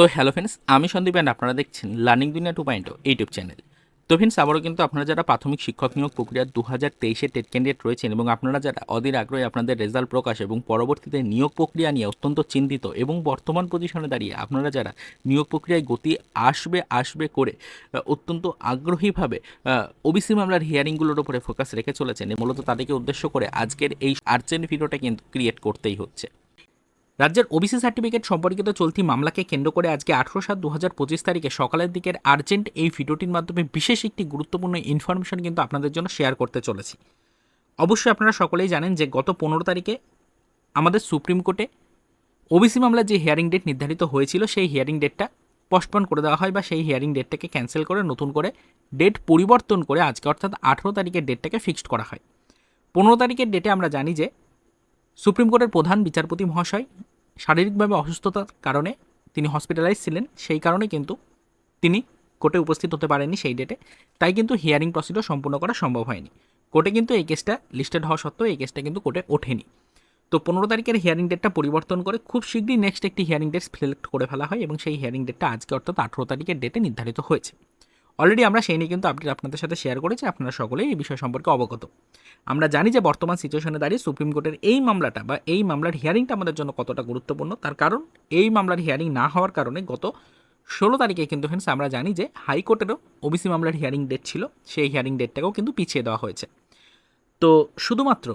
তো hello friends আমি Sandeep and আপনারা দেখছেন learning Duniya two point YouTube channel তো ফ্রেন্ডস আবারও কিন্তু আপনারা যারা প্রাথমিক শিক্ষক নিয়োগ প্রক্রিয়া দু হাজার তেইশে টেট ক্যান্ডিডেট রয়েছেন এবং আপনারা যারা অধীর আগ্রহে আপনাদের রেজাল্ট প্রকাশ এবং পরবর্তীতে নিয়োগ প্রক্রিয়া নিয়ে অত্যন্ত চিন্তিত এবং বর্তমান পজিশনে দাঁড়িয়ে আপনারা যারা নিয়োগ প্রক্রিয়ায় গতি আসবে আসবে করে অত্যন্ত আগ্রহীভাবে ওবিসি মামলার হিয়ারিংগুলোর উপরে ফোকাস রেখে চলেছেন, মূলত তাদেরকে উদ্দেশ্য করে আজকের এই আর্জেন্ট ভিডিওটা কিন্তু ক্রিয়েট করতেই হচ্ছে। রাজ্যের ওবিসি সার্টিফিকেট সম্পর্কিত চলতি মামলাকে কেন্দ্র করে আজকে আঠেরো সাত দু হাজার পঁচিশ তারিখে সকালের দিকের আর্জেন্ট এই ভিডিওটির মাধ্যমে বিশেষ একটি গুরুত্বপূর্ণ ইনফরমেশন কিন্তু আপনাদের জন্য শেয়ার করতে চলেছি। অবশ্যই আপনারা সকলেই জানেন যে গত পনেরো তারিখে আমাদের সুপ্রিম কোর্টে ওবিসি মামলার যে হিয়ারিং ডেট নির্ধারিত হয়েছিল, সেই হিয়ারিং ডেটটা পোস্টপন করে দেওয়া হয় বা সেই হিয়ারিং ডেটটাকে ক্যান্সেল করে নতুন করে ডেট পরিবর্তন করে আজকে অর্থাৎ আঠেরো তারিখের ডেটটাকে ফিক্সড করা হয়। পনেরো তারিখের ডেটে আমরা জানি যে সুপ্রিম কোর্টের প্রধান বিচারপতি মহাশয় শারীরিকভাবে অসুস্থতার কারণে তিনি হসপিটালাইজ ছিলেন। সেই কারণে কিন্তু তিনি কোর্টে উপস্থিত হতে পারেননি সেই ডেটে তাই কিন্তু হিয়ারিং প্রসিডিওর সম্পূর্ণ করা সম্ভব হয়নি। কোর্টে কিন্তু এই কেসটা লিস্টেড হওয়া সত্ত্বেও এই কেসটা কিন্তু কোর্টে ওঠেনি। তো পনেরো তারিখের হিয়ারিং ডেটটা পরিবর্তন করে খুব শীঘ্রই নেক্সট একটি হিয়ারিং ডেট সিলেক্ট করে ফেলা হয় এবং সেই হিয়ারিং ডেটটা আজকে অর্থাৎ আঠেরো তারিখের ডেটে নির্ধারিত হয়েছে। অলরেডি আমরা সেই নিয়ে কিন্তু আপডেট আপনাদের সাথে শেয়ার করেছি, আপনারা সকলেই এই বিষয় সম্পর্কে অবগত। আমরা জানি যে বর্তমান সিচুয়েশনে দাঁড়িয়ে সুপ্রিম কোর্টের এই মামলাটা বা এই মামলার হিয়ারিংটা আমাদের জন্য কতটা গুরুত্বপূর্ণ, তার কারণ এই মামলার হিয়ারিং না হওয়ার কারণে গত ষোলো তারিখে কিন্তু ফ্রেন্ডস আমরা জানি যে হাইকোর্টেরও ওবিসি মামলার হিয়ারিং ডেট ছিল, সেই হিয়ারিং ডেটটাকেও কিন্তু পিছিয়ে দেওয়া হয়েছে। তো শুধুমাত্র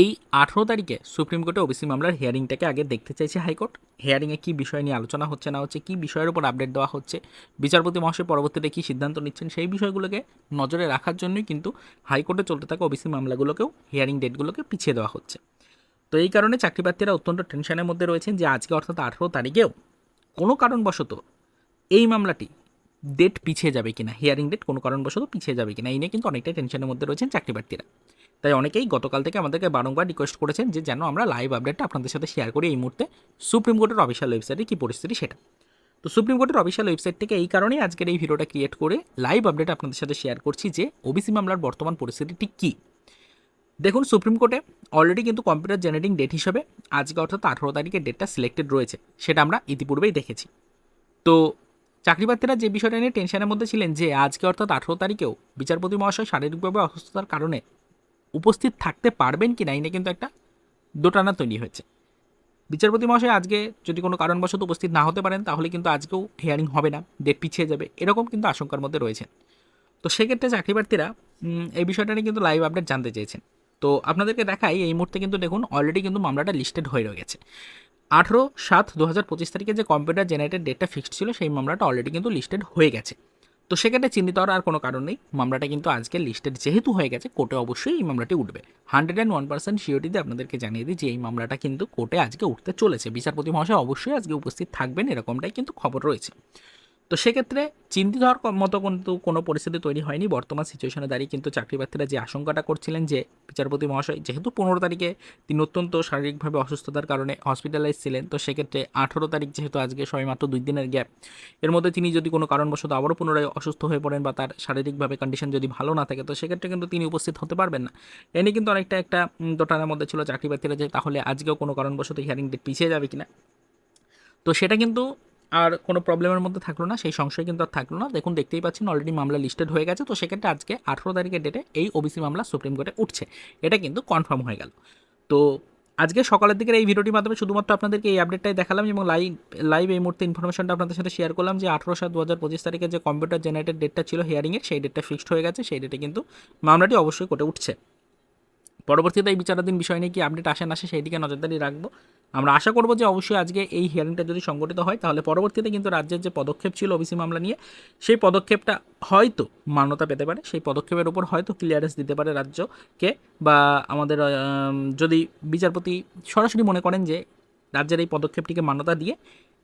এই আঠেরো তারিখে সুপ্রিম কোর্টে ওবিসি মামলার হিয়ারিংটাকে আগে দেখতে চাইছে হাইকোর্ট। হিয়ারিংয়ে কী বিষয় নিয়ে আলোচনা হচ্ছে না হচ্ছে, কী বিষয়ের উপর আপডেট দেওয়া হচ্ছে, বিচারপতি মহাশয় পরবর্তীতে কী সিদ্ধান্ত নিচ্ছেন, সেই বিষয়গুলোকে নজরে রাখার জন্যই কিন্তু হাইকোর্টে চলতে থাকা ওবিসি মামলাগুলোকেও হিয়ারিং ডেটগুলোকে পিছিয়ে দেওয়া হচ্ছে। তো এই কারণে চাকরিপ্রার্থীরা অত্যন্ত টেনশনের মধ্যে রয়েছেন যে আজকে অর্থাৎ আঠেরো তারিখেও কোনো কারণবশত এই মামলাটি ডেট পিছিয়ে যাবে কিনা হিয়ারিং ডেট কোনো কারণবশত পিছিয়ে যাবে কিনা, এই নিয়ে কিন্তু অনেকটাই টেনশনের মধ্যে রয়েছেন চাকরিপ্রার্থীরা। তাই অনেকেই গতকাল থেকে আমাদেরকে বারংবার রিকোয়েস্ট করেছেন যে যেন আমরা লাইভ আপডেটটা আপনাদের সাথে শেয়ার করি এই মুহূর্তে। সুপ্রিম কোর্টের অফিসিয়াল ওয়েবসাইটে কী পরিস্থিতি সেটা। তো সুপ্রিম কোর্টের অফিসিয়াল ওয়েবসাইট থেকে এই কারণেই আজকের এই ভিডিওটা ক্রিয়েট করে লাইভ আপডেট আপনাদের সাথে শেয়ার করছি যে ওবিসি মামলার বর্তমান পরিস্থিতিটি কী। দেখুন সুপ্রিম কোর্টে অলরেডি কিন্তু কম্পিউটার জেনারেটিং ডেট হিসেবে আজকে অর্থাৎ আঠেরো তারিখের ডেটটা সিলেক্টেড রয়েছে, সেটা আমরা ইতিপূর্বেই দেখেছি। তো চাকরিপ্রার্থীরা যে বিষয়টা নিয়ে টেনশনের মধ্যে ছিলেন যে আজকে অর্থাৎ আঠেরো তারিখেও বিচারপতি মহাশয় শারীরিকভাবে অসুস্থতার কারণে উপস্থিত থাকতে পারবেন কি না, এই নিয়ে কিন্তু একটা দোটানা তৈরি হয়েছে। বিচারপতি মহাশয় আজকে যদি কোনো কারণবশত উপস্থিত না হতে পারেন, তাহলে কিন্তু আজকেও হিয়ারিং হবে না ডেট পিছিয়ে যাবে, এরকম কিন্তু আশঙ্কার মধ্যে রয়েছেন। তো সেক্ষেত্রে চাকরিপ্রার্থীরা এই বিষয়টা নিয়ে কিন্তু লাইভ আপডেট জানতে চেয়েছেন। তো আপনাদেরকে দেখাই, এই মুহূর্তে কিন্তু দেখুন অলরেডি কিন্তু মামলাটা লিস্টেড হয়ে রয়ে গেছে আঠেরো সাত দু হাজার পঁচিশ তারিখে যে কম্পিউটার জেনারেটেড ডেটটা ফিক্সড ছিল, সেই মামলাটা অলরেডি কিন্তু লিস্টেড হয়ে গেছে। তো সেক্ষেত্রে চিন্তিত হওয়ার আর কোনো কারণ নেই। মামলাটা কিন্তু আজকে লিস্টেড যেহেতু হয়ে গেছে কোর্টে অবশ্যই এই মামলাটি উঠবে। হান্ড্রেড অ্যান্ড ওয়ান পার্সেন্ট সিওরিটিতে আপনাদেরকে জানিয়ে দিই যে এই মামলাটা কিন্তু কোর্টে আজকে উঠতে চলেছে। বিচারপতি মহাশয় অবশ্যই আজকে উপস্থিত থাকবেন, এরকমটাই কিন্তু খবর রয়েছে। তো সেক্ষেত্রে চিন্তিত হওয়ার মতো কিন্তু কোনো পরিস্থিতি তৈরি হয়নি। বর্তমান সিচুয়েশনে দাঁড়িয়ে কিন্তু চাকরিপ্রার্থীরা যে আশঙ্কাটা করছিলেন যে বিচারপতি মহাশয় যেহেতু পনেরো তারিখে তিনি অত্যন্ত শারীরিকভাবে অসুস্থতার কারণে হসপিটালাইজ ছিলেন, তো সেক্ষেত্রে আঠেরো তারিখ যেহেতু আজকে সবেমাত্র দুই দিনের গ্যাপ এর মধ্যে তিনি যদি কোনো কারণবশত আবারও পুনরায় অসুস্থ হয়ে পড়েন বা তার শারীরিকভাবে কন্ডিশন যদি ভালো না থাকে, তো সেক্ষেত্রে কিন্তু তিনি উপস্থিত হতে পারবেন না। এ নিয়ে কিন্তু অনেকটা একটা দোটানার মধ্যে ছিল চাকরিপ্রার্থীরা যে তাহলে আজকেও কোনো কারণবশত হিয়ারিং ডেট পিছিয়ে যাবে কিনা। তো সেটা কিন্তু আর কোনো প্রবলেমের মধ্যে থাকল না, সেই সংশয় কিন্তু আর থাকল না। দেখুন, দেখতেই পাচ্ছেন অলরেডি মামলা লিস্টেড হয়ে গেছে। তো সেক্ষেত্রে আজকে আঠেরো তারিখের ডেটে এই ওবিসি মামলা সুপ্রিম কোর্টে উঠছে। এটা কিন্তু কনফার্ম হয়ে গেল। তো আজকে সকালের দিকের এই ভিডিওটির মাধ্যমে শুধুমাত্র আপনাদেরকে এই আপডেটটাই দেখালাম এবং লাইভ লাইভ এই মুহূর্তে ইনফরমেশনটা আপনাদের সাথে শেয়ার করলাম যে আঠেরো সাত দু হাজার পঁচিশ তারিখে যে কম্পিউটার জেনারেটেড ডেটটা ছিল হিয়ারিংয়ের সেই ডেটটা ফিক্সড হয়ে গেছে। সেই ডেটে কিন্তু মামলাটি অবশ্যই কোর্টে উঠছে। পরবর্তীতে এই বিচারাধীন বিষয় নিয়ে কি আপডেট আসে না আসে সেই দিকে নজরদারি রাখব। আমরা আশা করব যে অবশ্যই আজকে এই হিয়ারিংটা যদি সংগঠিত হয়, তাহলে পরবর্তীতে কিন্তু রাজ্যের যে পদক্ষেপ ছিল ওবিসি মামলা নিয়ে, সেই পদক্ষেপটা হয়তো মান্যতা পেতে পারে, সেই পদক্ষেপের উপর হয়তো ক্লিয়ারেন্স দিতে পারে রাজ্যকে বা আমাদের যদি বিচারপতি সরাসরি মনে করেন যে রাজ্যের এই পদক্ষেপটিকে মান্যতা দিয়ে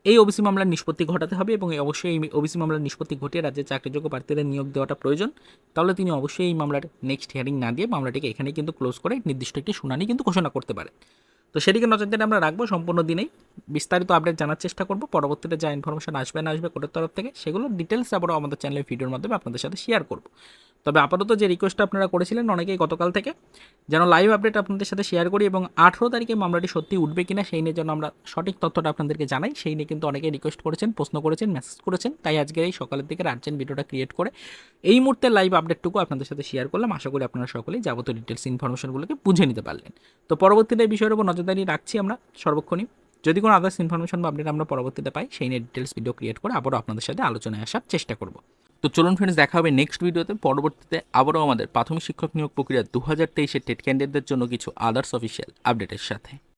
এই ওবিসি মামলার নিষ্পত্তি ঘটাতে হবে এবং অবশ্যই এই ওবিসি মামলার নিষ্পত্তি ঘটিয়ে রাজ্যের চাকরিযোগ্য প্রার্থীদের নিয়োগ দেওয়াটা প্রয়োজন। তাহলে তিনি অবশ্যই এই মামলার নেক্সট হিয়ারিং না দিয়ে মামলাটিকে এখানেই কিন্তু ক্লোজ করে নির্দিষ্ট একটি শুনানি কিন্তু ঘোষণা করতে পারে তো সেদিকে নজরদারি আমরা রাখব সম্পূর্ণ দিনেই। বিস্তারিত আপডেট জানার চেষ্টা করব। পরবর্তীতে যা ইনফরমেশন আসবে না আসবে কোর্টের তরফ থেকে সেগুলো ডিটেলস আবারও আমাদের চ্যানেলের ভিডিওর মাধ্যমে আপনাদের সাথে শেয়ার করব। তবে আপাতত যে রিকোয়েস্টটা আপনারা করেছিলেন অনেকেই গতকাল থেকে, যেন লাইভ আপডেট আপনাদের সাথে শেয়ার করি এবং আঠেরো তারিখে মামলাটি সত্যি উঠবে কিনা সেই নিয়ে যেন আমরা সঠিক তথ্যটা আপনাদেরকে জানাই, সেই নিয়ে কিন্তু অনেকেই রিকোয়েস্ট করেছেন, প্রশ্ন করেছেন মেসেজ করেছেন। তাই আজকের এই সকালের দিকে আর্জেন্ট ভিডিওটা ক্রিয়েট করে এই মুহূর্তে লাইভ আপডেটটুকু আপনাদের সাথে শেয়ার করলাম। আশা করি আপনারা সকলেই যাবতীয় ডিটেলস ইনফরমেশনগুলোকে বুঝে নিতে পারলেন। তো পরবর্তীতে এই বিষয়ের উপর নজরদারি রাখছি আমরা সর্বক্ষণই। যদি কোনো আদার্স ইনফরমেশন বা আপডেট আমরা পরবর্তীতে পাই, সেই নিয়ে ডিটেলস ভিডিও ক্রিয়েট করে আবারও আপনাদের সাথে আলোচনায় আসার চেষ্টা করব। তো চলুন ফ্রেন্ডস দেখা হবে নেক্সট ভিডিওতে পরবর্তীতে আবারও আমাদের প্রাথমিক শিক্ষক নিয়োগ প্রক্রিয়া দু হাজার তেইশের টেট ক্যান্ডিডেটদের জন্য কিছু আদার্স অফিসিয়াল আপডেটের সাথে।